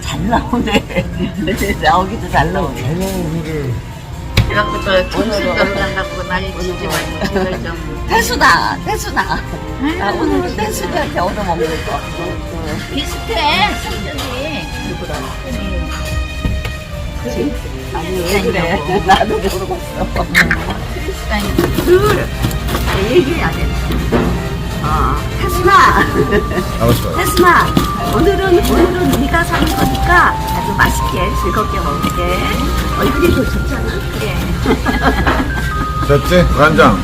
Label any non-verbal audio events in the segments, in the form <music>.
잘 나오네. <laughs> 나오기도 잘 나오네. 잘 나오는데 그래갖고 또 점심 간다고 난리 치지 말고 좀 태수다, 태수다. 아, 오늘은 태수가 겨울에 먹는 거. 비슷해 성격이 그치? 아니, 왜 그래? 나도 모르겠어. 둘. 얘기해야 돼. 어, 태수나. 태수나. 오늘은, 오늘은 네가 사는 거니까 아주 맛있게 즐겁게 먹을게. 얼굴이 더 좋잖아. 그래. <laughs> 됐지? 간장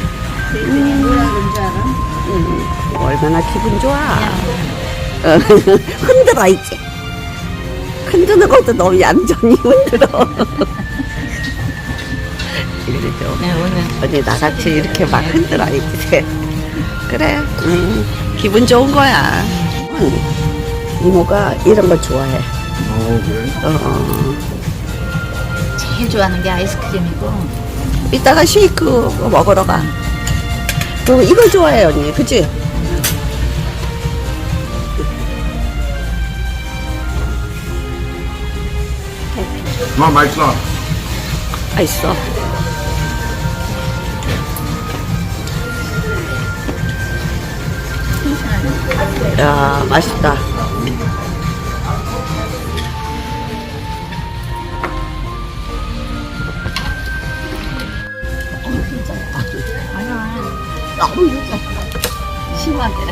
얼마나 기분 좋아. 어, <laughs> 흔들어, 이제. 흔드는 것도 너무 얌전히 흔들어. <laughs> 이러죠. 네 오늘 언니 나같이 이렇게 막 흔들어, 이제. 그래, 응. 기분 좋은 거야. 응. 이모가 이런 거 좋아해. 어 그래? 어. 제일 좋아하는 게 아이스크림이고 이따가 쉐이크 먹으러 가. 그리고 이거 좋아해, 언니. 그치? 아 맛있어 맛있어. 야, 맛있다. 아니야. 너무 늦어. 심한데.